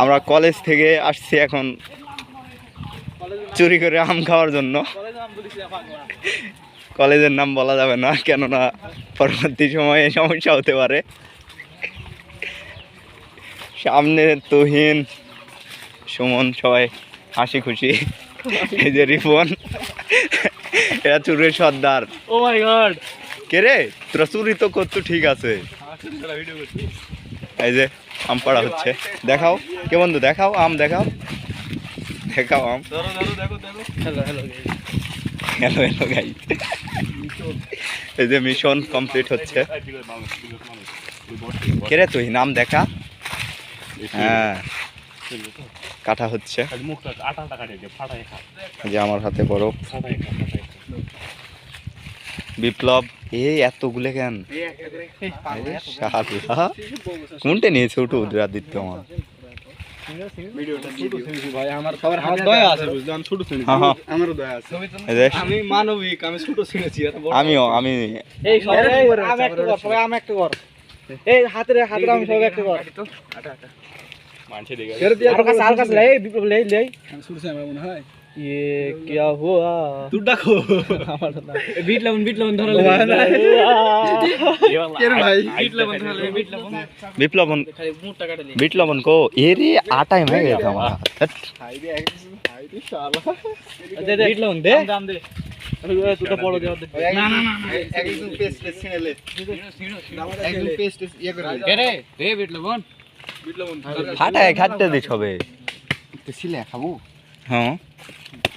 আমরা কলেজ থেকে আসছি এখন চুরি করে আম খাওয়ার জন্য। কলেজের নাম বলা যাবে না কেননা পরবর্তী সময়ে সমস্যা হতে পারে। সামনে তুহিন সুমন সবাই হাসি খুশি। এই যে রিপন এরা চুরির সর্দার। ও মাই গড কে রে? তোরা চুরি তো করতো ঠিক আছে। এই যে আম পাড়া হচ্ছে। দেখাও। কে বন্ধু দেখাও আম দেখাও। দেখাও আম। ধরো ধরো দেখো দেখো। Hello hello hello hello guy এই যে মিশন কমপ্লিট হচ্ছে। কে রে তুই? নাম দেখা। হ্যাঁ। কাটা হচ্ছে। যে আমার হাতে বরফ বিপ্লব। এই এতগুলো কেন? শালা। কোনটা নিয়েছে ওটু উদরাদিত্য আমার ভাই আমার? সবার হাত দয়া আছে বুঝলি আমি। ছোট শুনেছি। আমারও দয়া আছে এই যে আমি মানবিক আমি ছোট শুনেছি এত বড় আমিও আমি এই সবাই আম একটা কর সবাই আম একটা কর এই হাতের হাতের আম সবাই একটা কর আমার মনে হয়। ये क्या हुआ তুই ডাকো बीट लेवन बीट लेवन धरा কে রে ভাই बीट लेवन धरा बीट लेवन বিপ্লবন खाली मुंह काट ले বিপ্লবন কো এ রে আটাই হয়ে গেছে আমার ধ্যাৎ। হাই রে হাই রে শালা दे दे बीट लेवन दे दाम दे तू तो बड़ो दे না না না একদম পেস্ট পেস্ট ছিনেলে একদম পেস্ট ইয়ে করে के रे रे बीट लेवन বিট লবণ ফাটায় খাটতে দিস হবে তো ছিলে খাবো হ্যাঁ